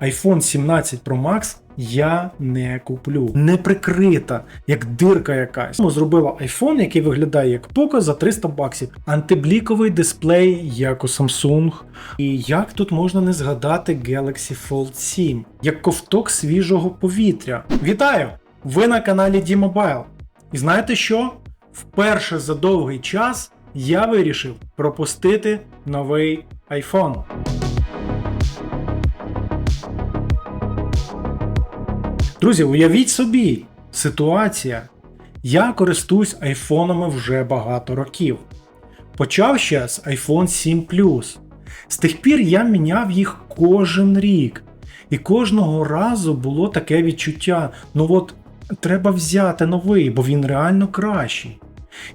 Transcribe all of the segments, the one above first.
iPhone 17 Pro Max я не куплю. Не прикрита, як дирка якась. Тому Зробила iPhone, який виглядає як Poco за 300 баксів. Антибліковий дисплей, як у Samsung. І як тут можна не згадати Galaxy Fold 7, як ковток свіжого повітря. Вітаю! Ви на каналі D-Mobile. І знаєте що? Вперше за довгий час я вирішив пропустити новий iPhone. Друзі, уявіть собі, ситуація. Я користуюсь айфонами вже багато років. Почав ще з iPhone 7 Plus. З тих пір я міняв їх кожен рік. І кожного разу було таке відчуття: ну от треба взяти новий, бо він реально кращий.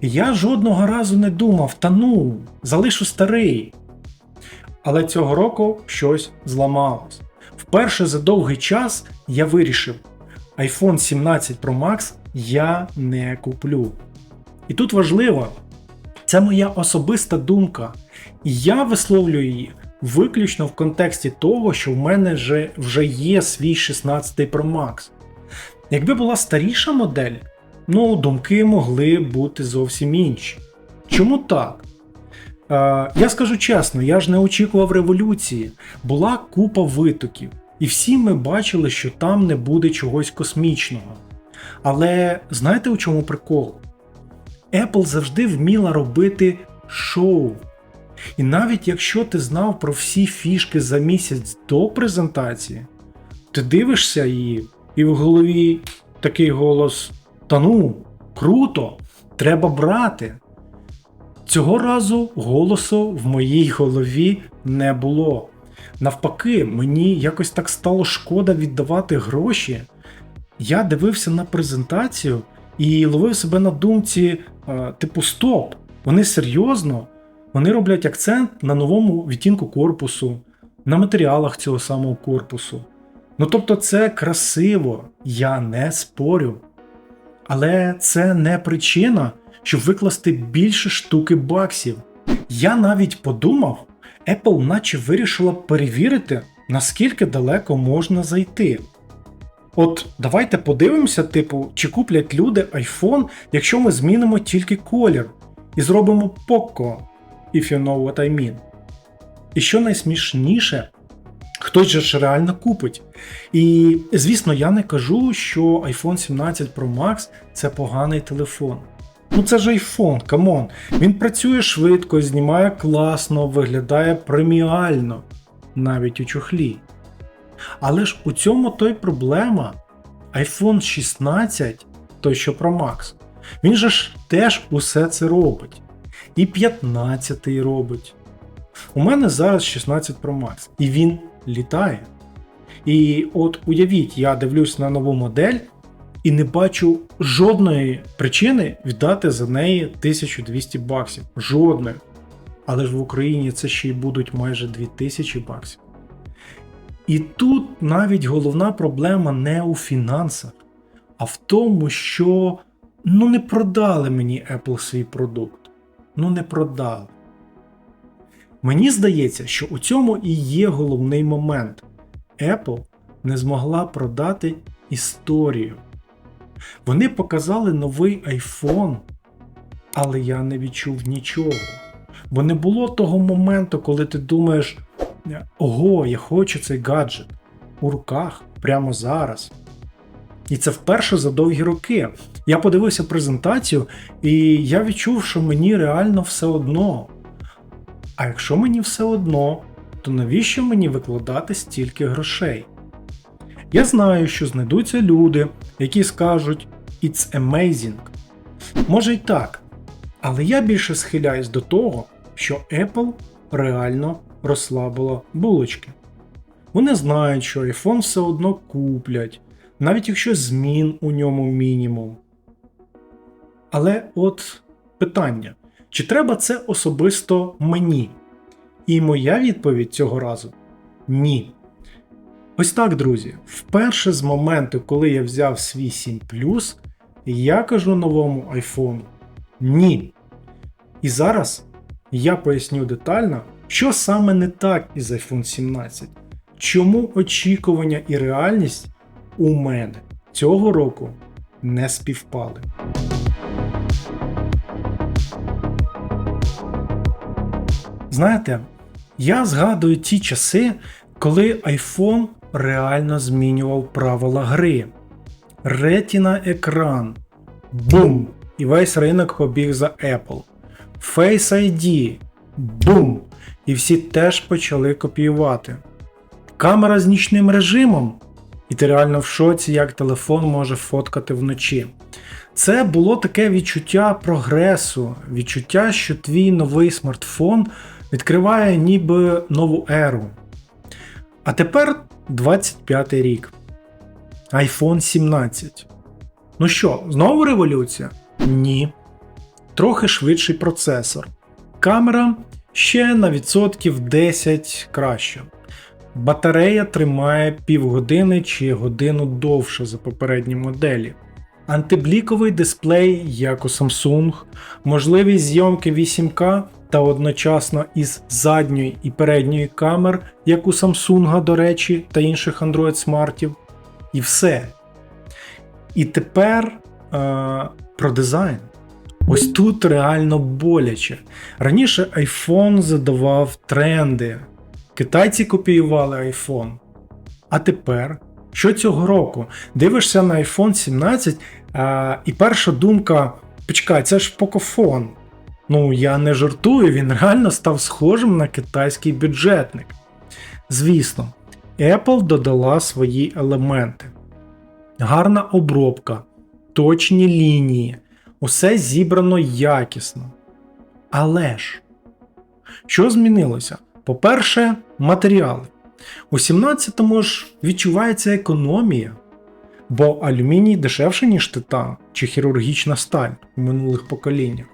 І я жодного разу не думав, та ну, залишу старий. Але цього року щось зламалось. Вперше за довгий час я вирішив, iPhone 17 Pro Max я не куплю. І тут важливо, це моя особиста думка. І я висловлюю її виключно в контексті того, що в мене вже, вже є свій 16 Pro Max. Якби була старіша модель, ну, думки могли бути зовсім інші. Чому так? Е, я скажу чесно, я ж не очікував революції. Була купа витоків, і всі ми бачили, що там не буде чогось космічного. Але знаєте у чому прикол? Apple завжди вміла робити шоу. І навіть якщо ти знав про всі фішки за місяць до презентації, ти дивишся її, і в голові такий голос: Та ну, круто, треба брати. Цього разу голосу в моїй голові не було. Навпаки, мені якось так стало шкода віддавати гроші. Я дивився на презентацію і ловив себе на думці, е, типу, стоп, вони серйозно, вони роблять акцент на новому відтінку корпусу, на матеріалах цього самого корпусу. Ну тобто, це красиво, я не спорю. Але це не причина, щоб викласти більше штуки баксів. Я навіть подумав, Apple наче вирішила перевірити, наскільки далеко можна зайти. От давайте подивимося, типу, чи куплять люди iPhone, якщо ми змінимо тільки колір і зробимо Poco, if you know what I mean. І що найсмішніше, хтось же ж реально купить. І звісно, я не кажу, що iPhone 17 Pro Max це поганий телефон. Ну це ж iPhone, камон. Він працює швидко, знімає класно, виглядає преміально, навіть у чохлі. Але ж у цьому то й проблема. iPhone 16, той що Pro Max, він же ж теж усе це робить. І 15 робить. У мене зараз 16 Pro Max, і він літає. І от уявіть, я дивлюсь на нову модель і не бачу жодної причини віддати за неї 1200 баксів. Жодної. Але ж в Україні це ще й будуть майже 2000 баксів. І тут навіть головна проблема не у фінансах, а в тому, що ну не продали мені Apple свій продукт. Ну не продали. Мені здається, що у цьому і є головний момент. Apple не змогла продати історію. Вони показали новий iPhone, але я не відчув нічого. Бо не було того моменту, коли ти думаєш, ого, я хочу цей гаджет у руках прямо зараз. І це вперше за довгі роки. Я подивився презентацію, і я відчув, що мені реально все одно. А якщо мені все одно, то навіщо мені викладати стільки грошей? Я знаю, що знайдуться люди, які скажуть It's amazing. Може й так. Але я більше схиляюсь до того, що Apple реально розслабила булочки. Вони знають, що iPhone все одно куплять, навіть якщо змін у ньому мінімум. Але от питання: чи треба це особисто мені? І моя відповідь цього разу ні. Ось так, друзі. Вперше з моменту, коли я взяв свій 7 Plus, я кажу новому iPhone ні. І зараз я поясню детально, що саме не так із iPhone 17. чому очікування і реальність у мене цього року не співпали. Знаєте, я згадую ті часи, коли iPhone реально змінював правила гри. Ретіна екран. Бум! І весь ринок побіг за Apple. Face ID. Бум! І всі теж почали копіювати. Камера з нічним режимом. І ти реально в шоці, як телефон може фоткати вночі. Це було таке відчуття прогресу, відчуття, що твій новий смартфон відкриває ніби нову еру. А тепер 25 рік. iPhone 17. Ну що, знову революція? Ні. Трохи швидший процесор. Камера ще на відсотків 10 краще. Батарея тримає півгодини чи годину довше за попередні моделі. Антибліковий дисплей, як у Samsung, можливість зйомки 8К та одночасно із задньої і передньої камер, як у Samsung, до речі, та інших Android смартів. І все. І тепер е, про дизайн. Ось тут реально боляче. Раніше iPhone задавав тренди. Китайці копіювали iPhone. А тепер, що цього року? Дивишся на iPhone 17, а, і перша думка: почекай, це ж покофон. Ну, я не жартую, він реально став схожим на китайський бюджетник. Звісно, Apple додала свої елементи. Гарна обробка, точні лінії, усе зібрано якісно. Але ж, що змінилося? По-перше, матеріали. У 17-му ж відчувається економія, бо алюміній дешевше, ніж титан чи хірургічна сталь у минулих поколіннях.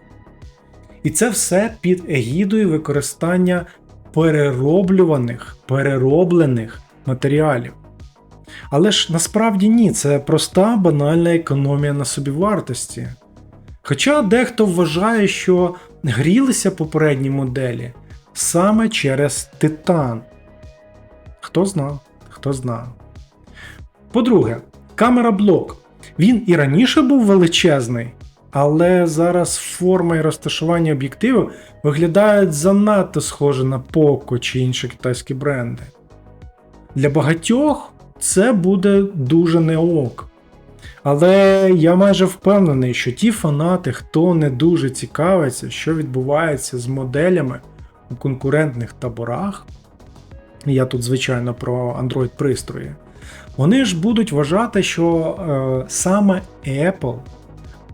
І це все під егідою використання перероблюваних, перероблених матеріалів. Але ж насправді ні, це проста банальна економія на собівартості. Хоча дехто вважає, що грілися попередні моделі саме через титан. Хто знав, хто знав. По-друге, камера блок. Він і раніше був величезний, але зараз форма і розташування об'єктиву виглядають занадто схоже на Poco чи інші китайські бренди. Для багатьох це буде дуже не ок. Але я майже впевнений, що ті фанати, хто не дуже цікавиться, що відбувається з моделями у конкурентних таборах, я тут, звичайно, про Android пристрої, вони ж будуть вважати, що е, саме Apple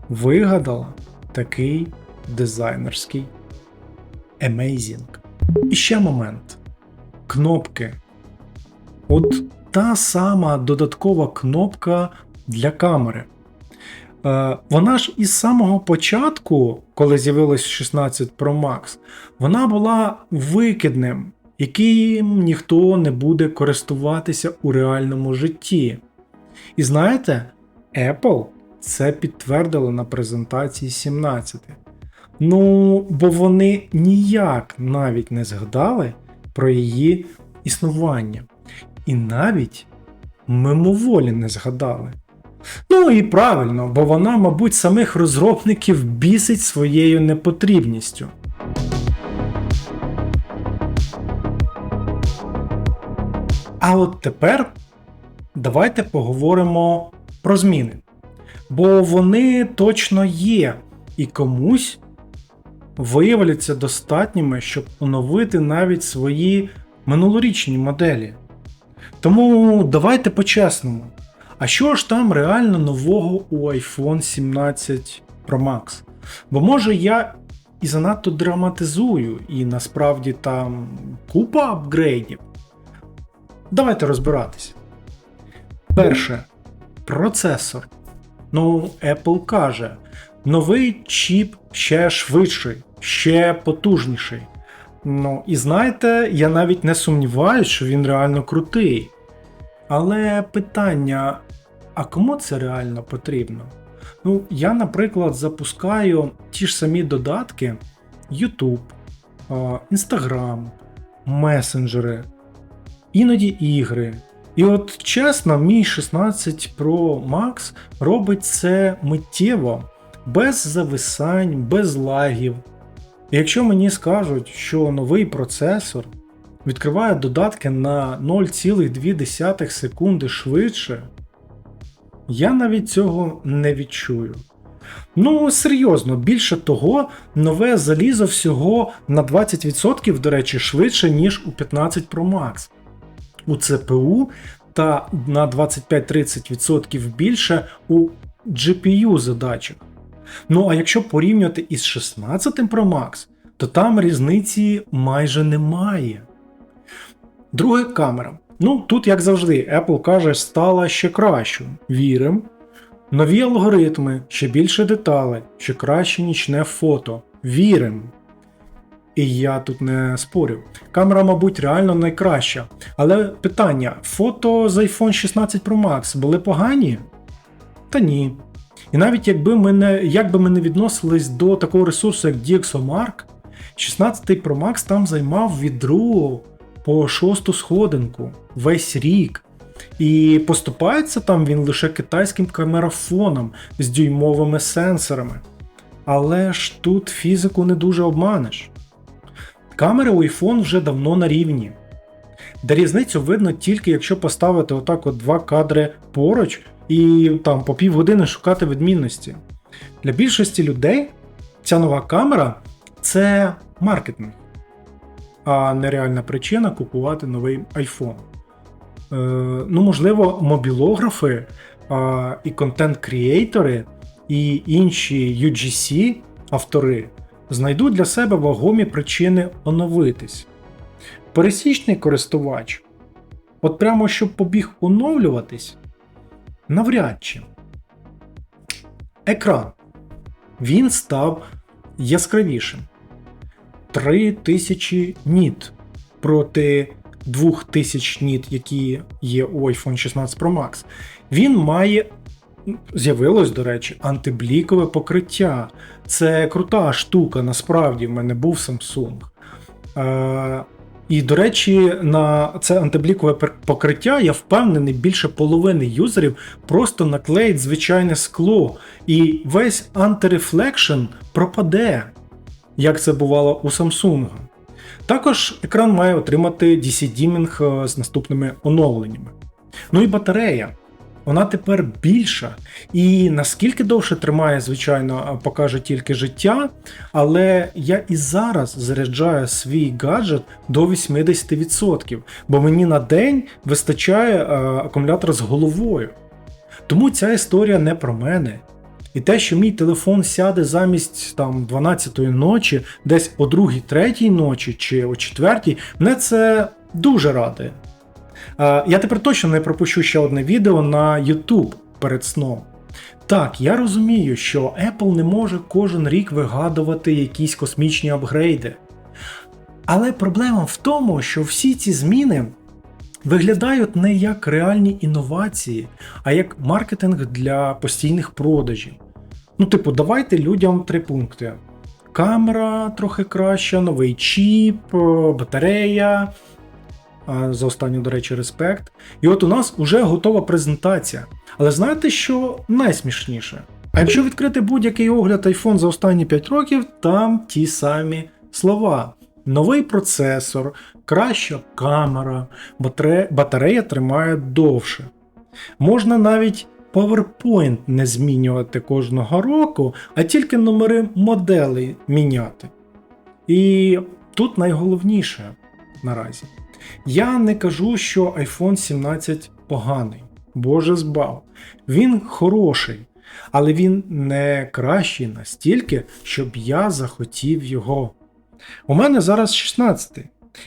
вигадала такий дизайнерський amazing. І ще момент. Кнопки. От та сама додаткова кнопка для камери. Е, Вона ж із самого початку, коли з'явилось 16 Pro Max, вона була викидним, яким ніхто не буде користуватися у реальному житті. І знаєте, Apple це підтвердили на презентації 17. Ну, бо вони ніяк навіть не згадали про її існування. І навіть мимоволі не згадали. Ну і правильно, бо вона, мабуть, самих розробників бісить своєю непотрібністю. А от тепер давайте поговоримо про зміни. Бо вони точно є, і комусь виявляться достатніми, щоб оновити навіть свої минулорічні моделі. Тому давайте по-чесному. А що ж там реально нового у iPhone 17 Pro Max? Бо може я і занадто драматизую, і насправді там купа апгрейдів. Давайте розбиратися. Перше. Процесор. Ну, Apple каже, новий чіп ще швидший, ще потужніший. Ну, і знаєте, я навіть не сумніваюся, що він реально крутий. Але питання: а кому це реально потрібно? Ну, я, наприклад, запускаю ті ж самі додатки: YouTube, Instagram, месенджери. іноді ігри. І от чесно, мій 16 Pro Max робить це миттєво, без зависань, без лагів. Якщо мені скажуть, що новий процесор відкриває додатки на 0,2 секунди швидше, я навіть цього не відчую. Ну, серйозно, більше того, нове залізо всього на 20%, до речі, швидше, ніж у 15 Pro Max. У ЦПУ та на 25-30% більше у GPU задачах. Ну а якщо порівнювати із 16 Pro Max, то там різниці майже немає. Друге камера. Ну, тут, як завжди, Apple каже, стала ще кращою. Вірим. Нові алгоритми, ще більше деталей, ще краще нічне фото. Вірим. І я тут не спорю. Камера, мабуть, реально найкраща. Але питання: фото з iPhone 16 Pro Max були погані? Та ні. І навіть якби ми не, як ми не відносились до такого ресурсу, як DxOMark, 16 Pro Max там займав від другого по шосту сходинку весь рік. І поступається там він лише китайським камерафоном з дюймовими сенсорами. Але ж тут фізику не дуже обманеш. Камери у iPhone вже давно на рівні. Де різницю видно тільки якщо поставити отак от два кадри поруч і там по півгодини шукати відмінності. Для більшості людей ця нова камера це маркетинг, а не реальна причина купувати новий iPhone. Е, ну, можливо, мобілографи е, і контент-кріейтори, і інші UGC знайдуть для себе вагомі причини оновитись. Пересічний користувач, от прямо щоб побіг оновлюватись, навряд чи. Екран. Він став яскравішим. 3000 ніт проти 2000 ніт, які є у iPhone 16 Pro Max. Він має. З'явилось, до речі, антиблікове покриття. Це крута штука, насправді в мене був Samsung. Е, і, до речі, на це антиблікове покриття, я впевнений, більше половини юзерів просто наклеїть звичайне скло, і весь антирефлекшн пропаде, як це бувало у Samsung. Також екран має отримати DC-дімінг з наступними оновленнями. Ну і батарея. Вона тепер більша. І наскільки довше тримає, звичайно, покаже тільки життя. Але я і зараз заряджаю свій гаджет до 80%, бо мені на день вистачає акумулятор з головою. Тому ця історія не про мене. І те, що мій телефон сяде замість там 12-ї ночі, десь о 2-3 ночі чи о 4, мене це дуже радує. Я тепер точно не пропущу ще одне відео на YouTube перед сном. Так, я розумію, що Apple не може кожен рік вигадувати якісь космічні апгрейди. Але проблема в тому, що всі ці зміни виглядають не як реальні інновації, а як маркетинг для постійних продажів. Ну, типу, давайте людям три пункти: камера трохи краща, новий чіп, батарея, за останню, до речі, респект. І от у нас вже готова презентація. Але знаєте, що найсмішніше? А якщо відкрити будь-який огляд iPhone за останні 5 років, там ті самі слова. Новий процесор, краща камера, батарея тримає довше. Можна навіть PowerPoint не змінювати кожного року, а тільки номери моделей міняти. І тут найголовніше наразі. Я не кажу, що iPhone 17 поганий. Боже збав. Він хороший, але він не кращий настільки, щоб я захотів його. У мене зараз 16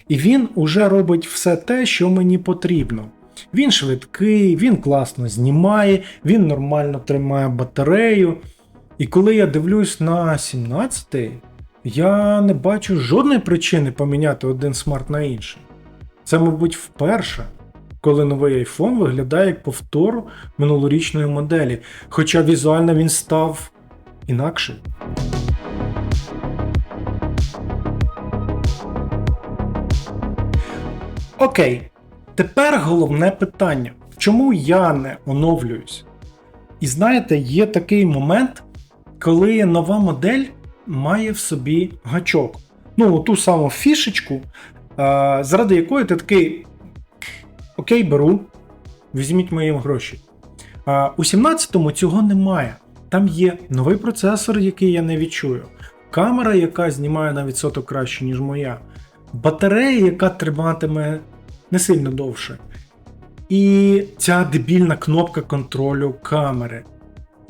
і він уже робить все те, що мені потрібно. Він швидкий, він класно знімає, він нормально тримає батарею. І коли я дивлюсь на 17, я не бачу жодної причини поміняти один смарт на інший. Це, мабуть, вперше, коли новий iPhone виглядає як повтор минулорічної моделі, хоча візуально він став інакший. Окей. Тепер головне питання: чому я не оновлююсь? І знаєте, є такий момент, коли нова модель має в собі гачок. Ну, ту саму фішечку, заради якої ти такий. Окей, беру, візьміть мої гроші. У 17-му цього немає. Там є новий процесор, який я не відчую, камера, яка знімає на відсоток краще, ніж моя, батарея, яка триматиме не сильно довше. І ця дебільна кнопка контролю камери.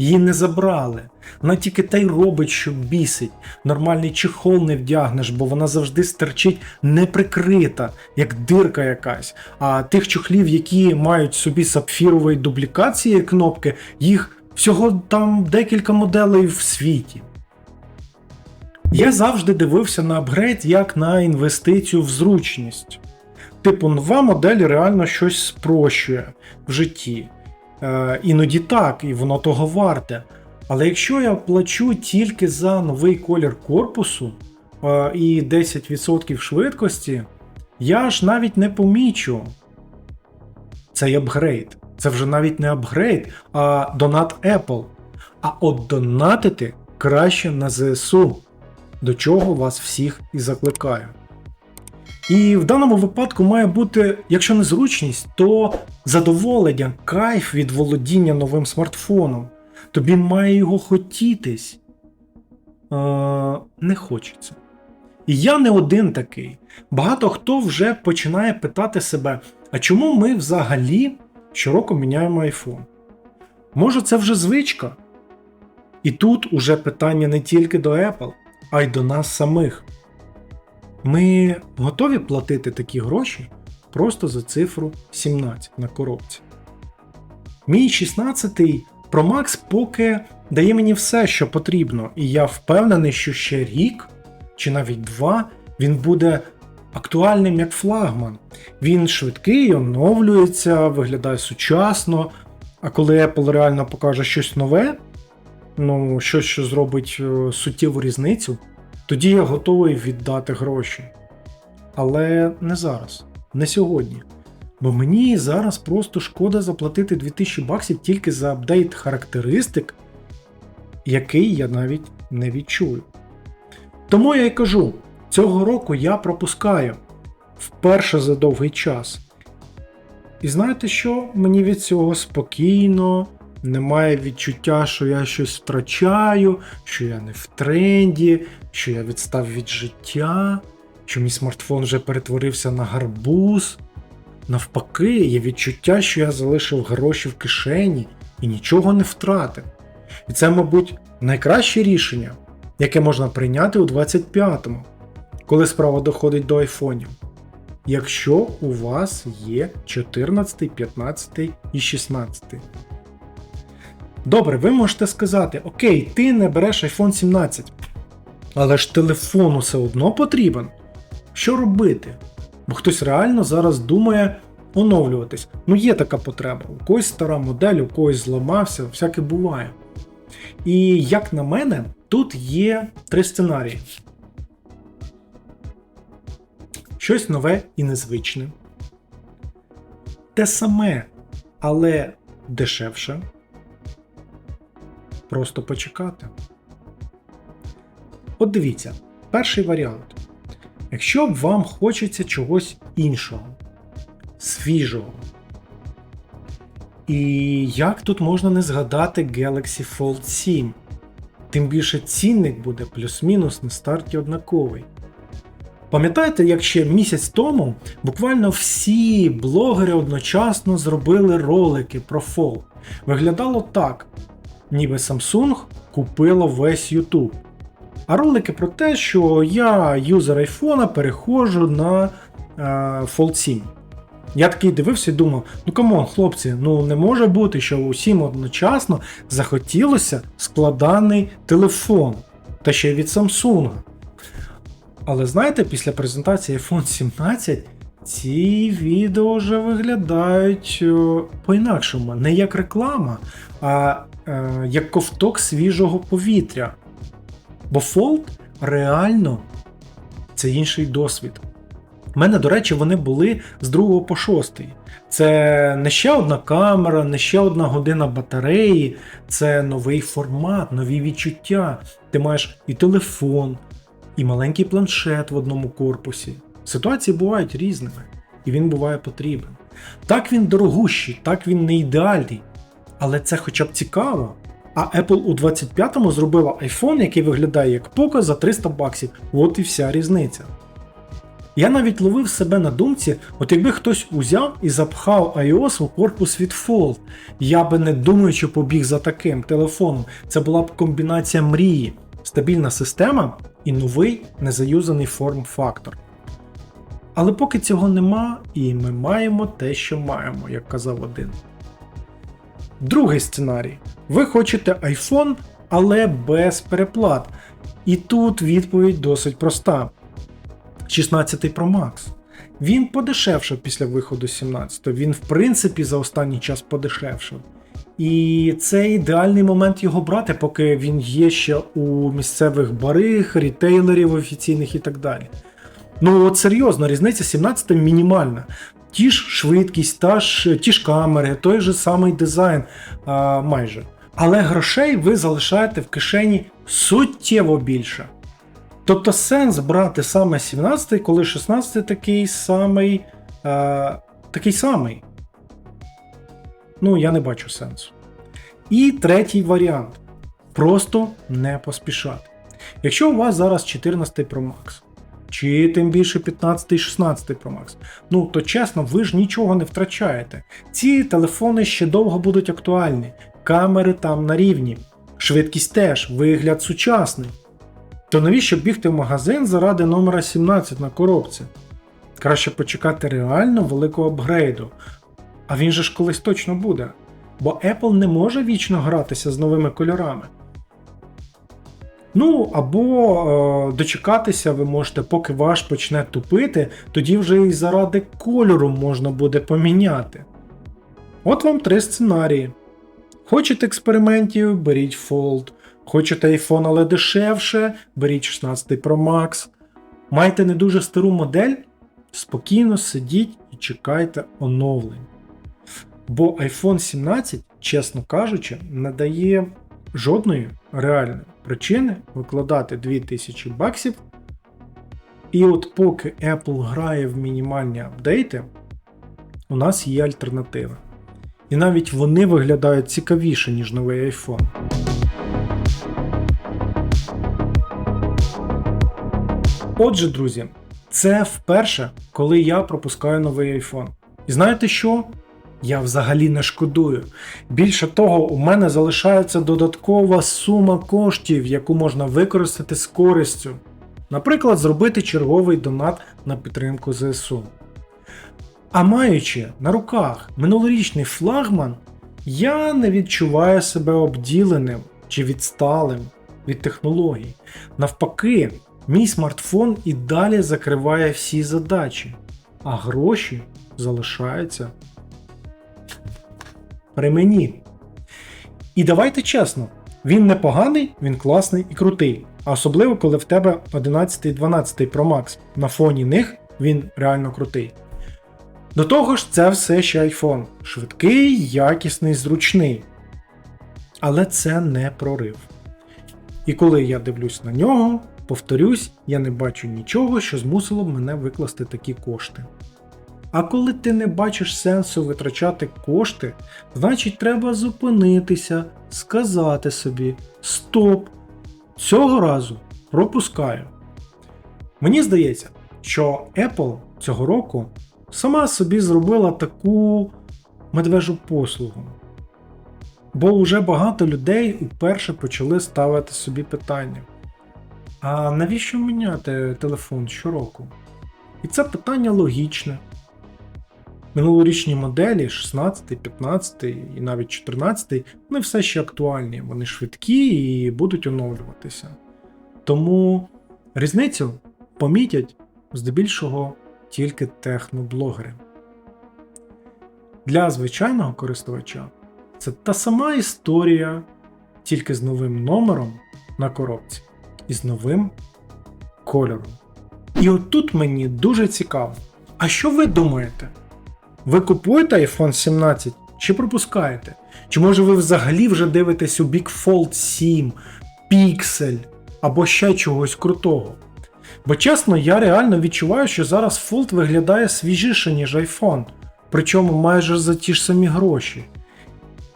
Її не забрали. Вона тільки та й робить, що бісить. Нормальний чехол не вдягнеш, бо вона завжди стерчить неприкрита, як дирка якась. А тих чохлів, які мають собі сапфірової дублікації кнопки, їх всього там декілька моделей в світі. Я завжди дивився на апгрейд як на інвестицію в зручність. Типу, нова модель реально щось спрощує в житті. Е, іноді так, і воно того варте. Але якщо я плачу тільки за новий колір корпусу е, і 10% швидкості, я ж навіть не помічу цей апгрейд. Це вже навіть не апгрейд, а донат Apple. А от донатити краще на ЗСУ, до чого вас всіх і закликаю. І в даному випадку має бути, якщо не зручність, то задоволення, кайф від володіння новим смартфоном. Тобі має його хотітись. Е, не хочеться. І я не один такий. Багато хто вже починає питати себе, а чому ми взагалі щороку міняємо iPhone? Може, це вже звичка? І тут уже питання не тільки до Apple, а й до нас самих. Ми готові платити такі гроші просто за цифру 17 на коробці. Мій 16-й Pro Max поки дає мені все, що потрібно, і я впевнений, що ще рік чи навіть два він буде актуальним як флагман. Він швидкий, оновлюється, виглядає сучасно. А коли Apple реально покаже щось нове, ну щось, що зробить е, суттєву різницю, тоді я готовий віддати гроші. Але не зараз, не сьогодні. Бо мені зараз просто шкода заплатити 2000 баксів тільки за апдейт характеристик, який я навіть не відчую. Тому я й кажу, цього року я пропускаю вперше за довгий час. І знаєте що? Мені від цього спокійно, немає відчуття, що я щось втрачаю, що я не в тренді, що я відстав від життя, що мій смартфон вже перетворився на гарбуз. Навпаки, є відчуття, що я залишив гроші в кишені і нічого не втратив. І це, мабуть, найкраще рішення, яке можна прийняти у 25-му, коли справа доходить до айфонів. Якщо у вас є 14, 15 і 16. Добре, ви можете сказати, окей, ти не береш iPhone 17, але ж телефон все одно потрібен. Що робити? Бо хтось реально зараз думає оновлюватись. Ну, є така потреба. У когось стара модель, у когось зламався, всяке буває. І як на мене, тут є три сценарії: щось нове і незвичне. Те саме, але дешевше. Просто почекати. От дивіться, перший варіант. Якщо вам хочеться чогось іншого, свіжого. І як тут можна не згадати Galaxy Fold 7? Тим більше цінник буде плюс-мінус на старті однаковий. Пам'ятаєте, як ще місяць тому буквально всі блогери одночасно зробили ролики про Fold? Виглядало так, ніби Samsung купила весь YouTube. А ролики про те, що я, юзер айфона, переходжу на е, Fold 7. Я такий дивився і думав: ну камон, хлопці, ну не може бути, що усім одночасно захотілося складаний телефон, та ще й від Samsung. Але знаєте, після презентації iPhone 17 ці відео вже виглядають е, по-інакшому, не як реклама, а як ковток свіжого повітря. Бо Fold реально це інший досвід. У мене, до речі, вони були з 2 по 6. Це не ще одна камера, не ще одна година батареї, це новий формат, нові відчуття. Ти маєш і телефон, і маленький планшет в одному корпусі. Ситуації бувають різними, і він буває потрібен. Так він дорогущий, так він не ідеальний, але це хоча б цікаво. А Apple у 25-му зробила iPhone, який виглядає як Poco за 300 баксів. От і вся різниця. Я навіть ловив себе на думці, от якби хтось узяв і запхав iOS у корпус від Fold, я би не думаючи побіг за таким телефоном. Це була б комбінація мрії, стабільна система і новий незаюзаний форм-фактор. Але поки цього нема, і ми маємо те, що маємо, як казав один. Другий сценарій. Ви хочете iPhone, але без переплат. І тут відповідь досить проста. 16 Pro Max. Він подешевшав після виходу 17 Він, в принципі, за останній час подешевшав. І це ідеальний момент його брати, поки він є ще у місцевих барих, рітейлерів офіційних і так далі. Ну от серйозно, різниця 17 мінімальна. Ті ж швидкість, та ж, ті ж камери, той же самий дизайн а, майже. Але грошей ви залишаєте в кишені суттєво більше. Тобто сенс брати саме 17, коли 16 такий самий. А, такий самий. Ну, я не бачу сенсу. І третій варіант. Просто не поспішати. Якщо у вас зараз 14 Pro Max, чи тим більше 15 і 16 Pro Max, ну то чесно, ви ж нічого не втрачаєте. Ці телефони ще довго будуть актуальні, камери там на рівні, швидкість теж, вигляд сучасний. То навіщо бігти в магазин заради номера 17 на коробці? Краще почекати реально великого апгрейду. А він же ж колись точно буде. Бо Apple не може вічно гратися з новими кольорами. Ну, або е, дочекатися ви можете, поки ваш почне тупити, тоді вже і заради кольору можна буде поміняти. От вам три сценарії. Хочете експериментів, беріть Fold. Хочете iPhone, але дешевше, беріть 16 Pro Max. Маєте не дуже стару модель, спокійно сидіть і чекайте оновлень. Бо iPhone 17, чесно кажучи, не дає жодної реальної причини викладати 2000 баксів. І от поки Apple грає в мінімальні апдейти, у нас є альтернатива. І навіть вони виглядають цікавіше, ніж новий iPhone. Отже, друзі, це вперше, коли я пропускаю новий iPhone. І знаєте що? Я взагалі не шкодую. Більше того, у мене залишається додаткова сума коштів, яку можна використати з користю. Наприклад, зробити черговий донат на підтримку ЗСУ. А маючи на руках минулорічний флагман, я не відчуваю себе обділеним чи відсталим від технологій. Навпаки, мій смартфон і далі закриває всі задачі, а гроші залишаються при мені. І давайте чесно, він непоганий, він класний і крутий. А особливо, коли в тебе 11-12 Pro Max. На фоні них він реально крутий. До того ж, це все ще iPhone. Швидкий, якісний, зручний. Але це не прорив. І коли я дивлюсь на нього, повторюсь, я не бачу нічого, що змусило б мене викласти такі кошти. А коли ти не бачиш сенсу витрачати кошти, значить треба зупинитися, сказати собі Стоп! Цього разу пропускаю. Мені здається, що Apple цього року сама собі зробила таку медвежу послугу. Бо вже багато людей уперше почали ставити собі питання: а навіщо міняти телефон щороку? І це питання логічне. Минулорічні моделі 16, 15 і навіть 14 вони все ще актуальні, вони швидкі і будуть оновлюватися. Тому різницю помітять здебільшого тільки техноблогери. Для звичайного користувача це та сама історія, тільки з новим номером на коробці і з новим кольором. І от тут мені дуже цікаво. А що ви думаєте? Ви купуєте iPhone 17 чи пропускаєте? Чи може ви взагалі вже дивитесь у Big Fold 7, Pixel або ще чогось крутого? Бо чесно, я реально відчуваю, що зараз Fold виглядає свіжіше, ніж iPhone, причому майже за ті ж самі гроші.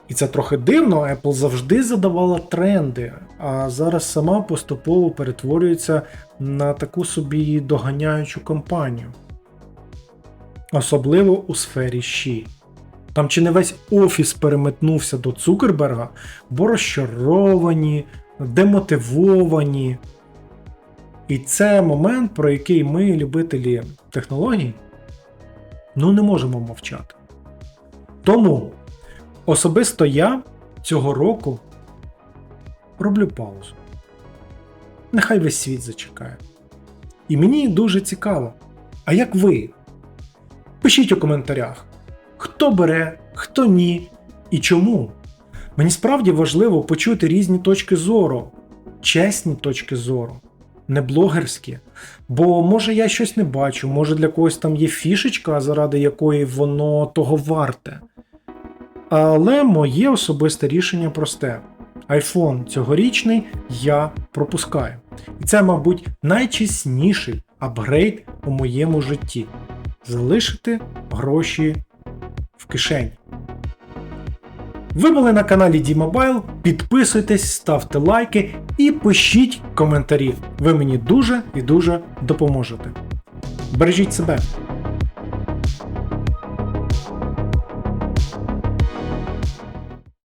І це трохи дивно, Apple завжди задавала тренди, а зараз сама поступово перетворюється на таку собі доганяючу компанію. Особливо у сфері щі. Там чи не весь офіс переметнувся до Цукерберга, бо розчаровані, демотивовані. І це момент, про який ми, любителі технологій, ну не можемо мовчати. Тому особисто я цього року роблю паузу. Нехай весь світ зачекає. І мені дуже цікаво. А як ви? Пишіть у коментарях, хто бере, хто ні і чому. Мені справді важливо почути різні точки зору, чесні точки зору, не блогерські. Бо може я щось не бачу, може для когось там є фішечка, заради якої воно того варте. Але моє особисте рішення просте. iPhone цьогорічний я пропускаю. І це, мабуть, найчесніший апгрейд у моєму житті. Залишити гроші в кишені. Ви були на каналі D-Mobile, підписуйтесь, ставте лайки і пишіть коментарі. Ви мені дуже і дуже допоможете. Бережіть себе!